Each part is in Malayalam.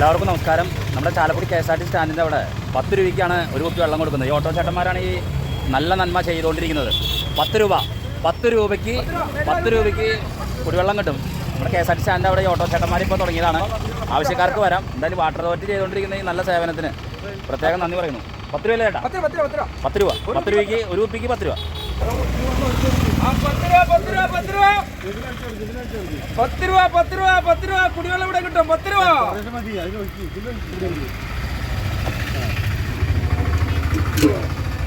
എല്ലാവർക്കും നമസ്കാരം. നമ്മുടെ Chalakudy K S R T സ്റ്റാൻഡിന്റെ അവിടെ പത്ത് രൂപയ്ക്കാണ് ഒരു കുപ്പി വെള്ളം കൊടുക്കുന്നത്. ഈ ഓട്ടോ ചേട്ടന്മാരാണ് ഈ നല്ല നന്മ ചെയ്തുകൊണ്ടിരിക്കുന്നത്. പത്ത് രൂപ. പത്ത് രൂപയ്ക്ക് പത്ത് രൂപയ്ക്ക് കുടിവെള്ളം കിട്ടും. നമ്മുടെ കെ എസ് ആർ ടി സ്റ്റാൻഡിന്റെ അവിടെ ഈ ഓട്ടോ ചേട്ടന്മാർ ഇപ്പോൾ തുടങ്ങിയതാണ്. ആവശ്യക്കാർക്ക് വരാം. എന്തായാലും വാട്ടർ അതോറിറ്റി ചെയ്തുകൊണ്ടിരിക്കുന്ന ഈ നല്ല സേവനത്തിന് പ്രത്യേകം നന്ദി പറയുന്നു. പത്ത് രൂപ ചേട്ടാ? പത്ത് രൂപ, പത്ത് രൂപ, പത്ത് രൂപ. പത്ത് രൂപ. പത്ത് രൂപയ്ക്ക് ഒരു കുപ്പിക്ക് പത്ത് രൂപ. പത്ത് രൂപ, പത്ത് രൂപ, പത്ത് രൂപ. കുടിവെള്ളം ഇവിടെ കിട്ടും പത്ത് രൂപ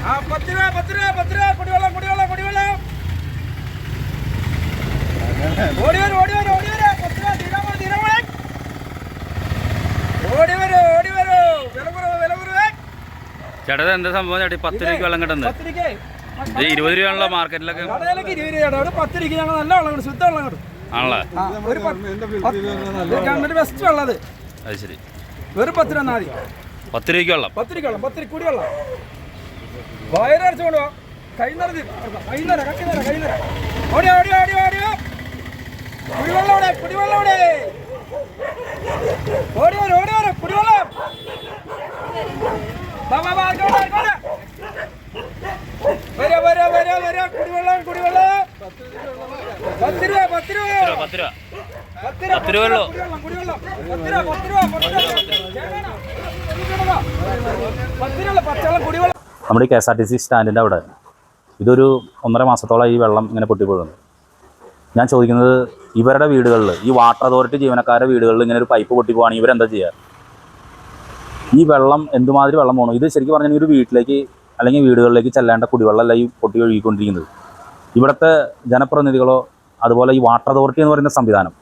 ആ പത്ത് രൂപ പത്ത് രൂപ പത്ത് രൂപ കുടിവെള്ളം കുടിവെള്ളം കുടിവെള്ളം ഓടി വരും ഓടി വരും ഓടി വരും പത്ത് രൂപ തീരാമോ തീരാമോ ഓടി വരും ഓടി വരും വില കുറവ് വില കുറവ് എന്താ സംഭവം ചേട്ടാ പത്ത് രൂപ വെള്ളം കിട്ടുന്നത് പത്ത് ഇത് ഇരുപത് രൂപയാണല്ലോ മാർക്കറ്റിലൊക്കെ. കടയിലേക്ക് ഇരുപത് രൂപ അവിടെ പത്ത് രൂപയ്ക്ക് ഞങ്ങൾ നല്ല വെള്ളം കിട്ടും ശുദ്ധ വെള്ളം കിട്ടും ആണല്ലേ? ഒരു പത്ത്- ഇത് ഗവൺമെന്റ് ബെസ്റ്റ് വെള്ളം അത്. ശരി. വെറും പത്ത് രൂപ മതി. പത്ത് രൂപയ്ക്ക് വെള്ളം? പത്ത് രൂപ വെള്ളം. പത്ത് രൂപ കുടി വെള്ളം. വയറടിച്ചു കൊണ്ടുപോവാ കൈ നിറഞ്ഞ് കൈ നിറ കട്ടി നിറ കൈ നിറ. ഓടി ഓടി ഓടി ഓടി കുടിവെള്ളം ഇവിടെ കുടിവെള്ളം ഇവിടെ ഓടി വരും ഓടി വരും കുടിവെള്ളം വാ, വാ, വാ, ആയിക്കോട്ടെ, ആയിക്കോട്ടെ. വരാ വരാ വരാ വരാ കുടിവെള്ളം കുടിവെള്ളം പത്ത് രൂപ പത്ത് രൂപ ഉള്ളൂ. നമ്മുടെ K S R T C സ്റ്റാൻഡിന്റെ അവിടെ ഇതൊരു ഒന്നര മാസത്തോളം ഈ വെള്ളം ഇങ്ങനെ പൊട്ടിപ്പോഴുന്നു ഞാൻ ചോദിക്കുന്നത് ഇവരുടെ വീടുകളിൽ ഈ വാട്ടർ അതോറിറ്റി ജീവനക്കാരുടെ വീടുകളിൽ ഇങ്ങനെ ഒരു പൈപ്പ് പൊട്ടി പൊട്ടിപ്പോവാണെങ്കിൽ ഇവരെന്താ ചെയ്യുക ഈ വെള്ളം എന്തുമാതിരി വെള്ളം പോകണം ഇത് ശരിക്കും പറഞ്ഞാൽ ഒരു വീട്ടിലേക്ക് അല്ലെങ്കിൽ വീടുകളിലേക്ക് ചെല്ലേണ്ട കുടിവെള്ളമല്ല ഈ പൊട്ടി ഒഴുകിക്കൊണ്ടിരിക്കുന്നത്. ഇവിടുത്തെ ജനപ്രതിനിധികളോ അതുപോലെ ഈ വാട്ടർ അതോറിറ്റി എന്ന് പറയുന്ന സംവിധാനം.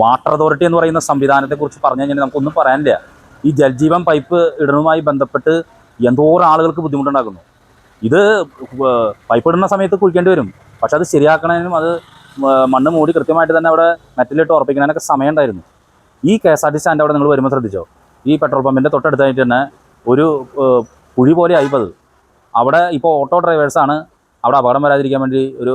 വാട്ടർ അതോറിറ്റി എന്ന് പറയുന്ന സംവിധാനത്തെക്കുറിച്ച് പറഞ്ഞു കഴിഞ്ഞാൽ നമുക്കൊന്നും പറയാനില്ല. ഈ ജൽജീവൻ പൈപ്പ് ഇടുന്നതുമായി ബന്ധപ്പെട്ട് എന്തോരം ആളുകൾക്ക് ബുദ്ധിമുട്ടുണ്ടാക്കുന്നു. ഇത് പൈപ്പ് ഇടുന്ന സമയത്ത് കുഴിക്കേണ്ടി വരും. പക്ഷെ അത് ശരിയാക്കണതിനും അത് മണ്ണ് മൂടി കൃത്യമായിട്ട് തന്നെ അവിടെ മെറ്റലിട്ട് ഉറപ്പിക്കുന്നതിനൊക്കെ സമയം ഉണ്ടായിരുന്നു ഈ K S R T stand അവിടെ നിങ്ങൾ വരുമ്പോൾ ശ്രദ്ധിച്ചോ? ഈ പെട്രോൾ പമ്പിന്റെ തൊട്ടടുത്തായിട്ട് തന്നെ ഒരു കുഴി പോലെ ആയിപ്പത്. അവിടെ ഇപ്പോൾ ഓട്ടോ ഡ്രൈവേഴ്സാണ് അവിടെ അപകടം വരാതിരിക്കാൻ വേണ്ടി ഒരു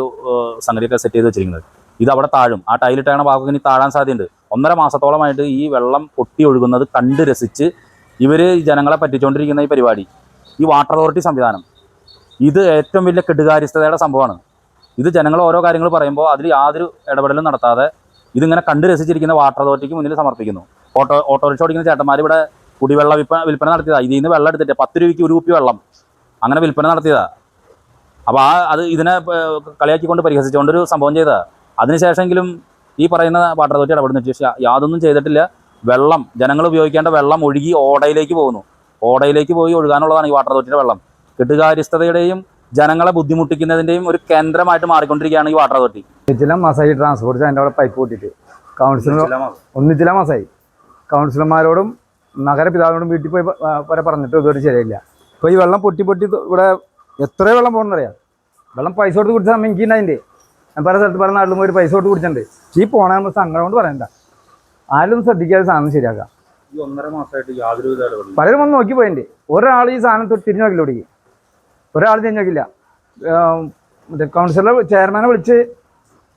സംഗതിയൊക്കെ സെറ്റ് ചെയ്ത് വെച്ചിരിക്കുന്നത്. ഇത് അവിടെ താഴും. ആ ടൈലിട്ടാണ് ഭാഗം ഇനി താഴാൻ സാധ്യതയുണ്ട്. ഒന്നര മാസത്തോളമായിട്ട് ഈ വെള്ളം പൊട്ടി ഒഴുകുന്നത് കണ്ട് രസിച്ച് ഇവർ ജനങ്ങളെ പറ്റിച്ചുകൊണ്ടിരിക്കുന്ന ഈ പരിപാടി ഈ വാട്ടർ അതോറിറ്റി സംവിധാനം. ഇത് ഏറ്റവും വലിയ കെടുകാര്യസ്ഥതയുടെ സംഭവമാണ്. ഇത് ജനങ്ങൾ ഓരോ കാര്യങ്ങൾ പറയുമ്പോൾ അതിൽ യാതൊരു ഇടപെടലും നടത്താതെ ഇതിങ്ങനെ കണ്ട് രസിച്ചിരിക്കുന്ന വാട്ടർ അതോറിറ്റിക്ക് മുന്നിൽ സമർപ്പിക്കുന്നു. ഓട്ടോ ഓട്ടോറിക്ഷ ഓടിക്കുന്ന ചേട്ടന്മാർ ഇവിടെ കുടിവെള്ള വിൽപ്പന വിൽപ്പന നടത്തിയതാണ് ഇതിൽ നിന്ന് വെള്ളം എടുത്തിട്ട് പത്ത് രൂപയ്ക്ക് ഒരു കുപ്പി വെള്ളം അങ്ങനെ വിൽപ്പന നടത്തിയതാണ് അപ്പോൾ ആ അത് ഇതിനെ കളിയാക്കിക്കൊണ്ട് പരിഹസിച്ചുകൊണ്ടൊരു സംഭവം ചെയ്തതാ. അതിനുശേഷമെങ്കിലും ഈ പറയുന്ന വാട്ടർ അതോറിറ്റി ഇടപെടുന്ന. ശേഷം യാതൊന്നും ചെയ്തിട്ടില്ല. വെള്ളം ജനങ്ങൾ ഉപയോഗിക്കേണ്ട വെള്ളം ഒഴുകി ഓടയിലേക്ക് പോകുന്നു. ഓടയിലേക്ക് പോയി ഒഴുകാനുള്ളതാണ് ഈ വാട്ടർ അതോറിറ്റിയുടെ വെള്ളം. കെട്ടുകാര്യസ്ഥതയുടെയും ജനങ്ങളെ ബുദ്ധിമുട്ടിക്കുന്നതിന്റെയും ഒരു കേന്ദ്രമായിട്ട് മാറിക്കൊണ്ടിരിക്കുകയാണ് ഈ വാട്ടർ അതോറിറ്റി ഒന്നിച്ചില മാസമായി ട്രാൻസ്പോർട്ട് അതിന്റെ അവിടെ പൈപ്പ് കൂട്ടിയിട്ട്. കൗൺസിലർ ഒന്നിച്ചില മാസായി. കൗൺസിലർമാരോടും നഗരപിതാവിനോടും വീട്ടിൽ പോയി വരെ പറഞ്ഞിട്ട് ഇതുവരെ ശരിയില്ല ഇപ്പോൾ ഈ വെള്ളം പൊട്ടി പൊട്ടി ഇവിടെ എത്ര വെള്ളം പോകണമെന്നറിയാം വെള്ളം പൈസ കൊടുത്ത് കുടിച്ചാൽ സമയം എനിക്കുണ്ട് അതിന്റെ ഞാൻ പല സ്ഥലത്ത് പല നാട്ടിലും പോയി പൈസ കൊടുത്ത് കുടിച്ചിട്ടുണ്ട്. ഈ പോണ നമ്മൾ സങ്കടം കൊണ്ട് പറയണ്ട. ആരും ശ്രദ്ധിക്കാതെ സാധനം ശരിയാക്കാം ഈ ഒന്നര മാസമായിട്ട് യാതൊരു പലരും ഒന്ന് നോക്കി പോയിട്ടുണ്ട്. ഒരാൾ ഈ സാധനം തൊട്ട് തിരിഞ്ഞു നോക്കില്ല ഒടുക്കി ഒരാൾ തിരിഞ്ഞു നോക്കില്ല. മറ്റേ കൗൺസിലർ ചെയർമാനെ വിളിച്ച്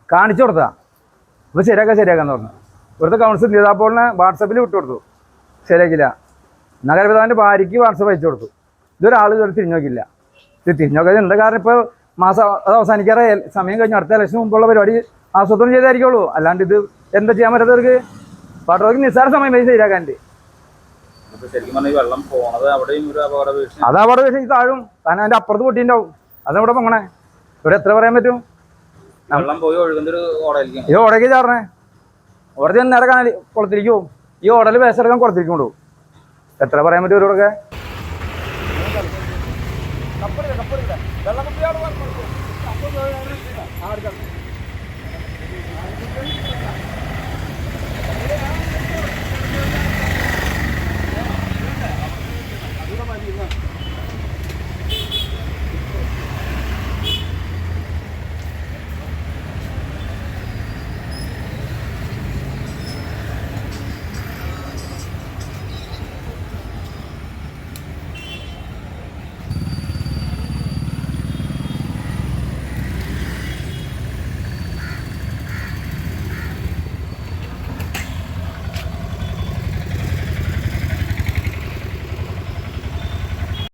കാണിച്ചു കൊടുത്താ അപ്പോൾ ശരിയാക്കാം ശരിയാക്കാന്ന് പറഞ്ഞു. ഇവിടുത്തെ കൗൺസിൽ നേതാപ്പോളിനെ വാട്സപ്പിൽ വിട്ടു കൊടുത്തു. ശരിയാക്കില്ല. നഗരപിതാവിന്റെ ഭാര്യയ്ക്ക് വാട്സപ്പ് അയച്ചു കൊടുത്തു. ഇതൊരാൾ ഇതുവരെ തിരിഞ്ഞു നോക്കില്ല ഇത് തിരിഞ്ഞു നോക്കാതെ എന്താ കാരണം ഇപ്പോൾ മാസം അത് അവസാനിക്കാറെ സമയം കഴിഞ്ഞു അടുത്ത ഇലക്ഷൻ മുമ്പുള്ള പരിപാടി ആസൂത്രണം ചെയ്തായിരിക്കുള്ളൂ. അല്ലാണ്ട് ഇത് എന്താ ചെയ്യാൻ പറ്റാത്തവർക്ക് പാട്ടോർക്ക് നിസ്സാര സമയം പൈസ ശരിയാക്കാണ്ട് അത് അപകട വെച്ച് താഴും. കാരണം അതിന്റെ അപ്പുറത്ത് പൊട്ടിണ്ടാവും അതവിടെ പൊങ്ങണേ? ഇവിടെ എത്ര പറയാൻ പറ്റും? ഈ ഓടയ്ക്ക് ചാടണേ. ഓടത്തിൽ നേരെ കാണാൻ കുളത്തിലേക്ക് പോകും ഈ ഓടൽ വേസ്റ്റെടുക്കാൻ കുളത്തിലേക്ക് കൊണ്ടുപോകും എത്ര പറയാൻ പറ്റും ഇവരോടൊക്കെ? കപ്പലില്ല കപ്പലില്ല വെള്ളം കുപ്പിയാണ് പറഞ്ഞത്. കപ്പൽ ആ, എടുക്കാം.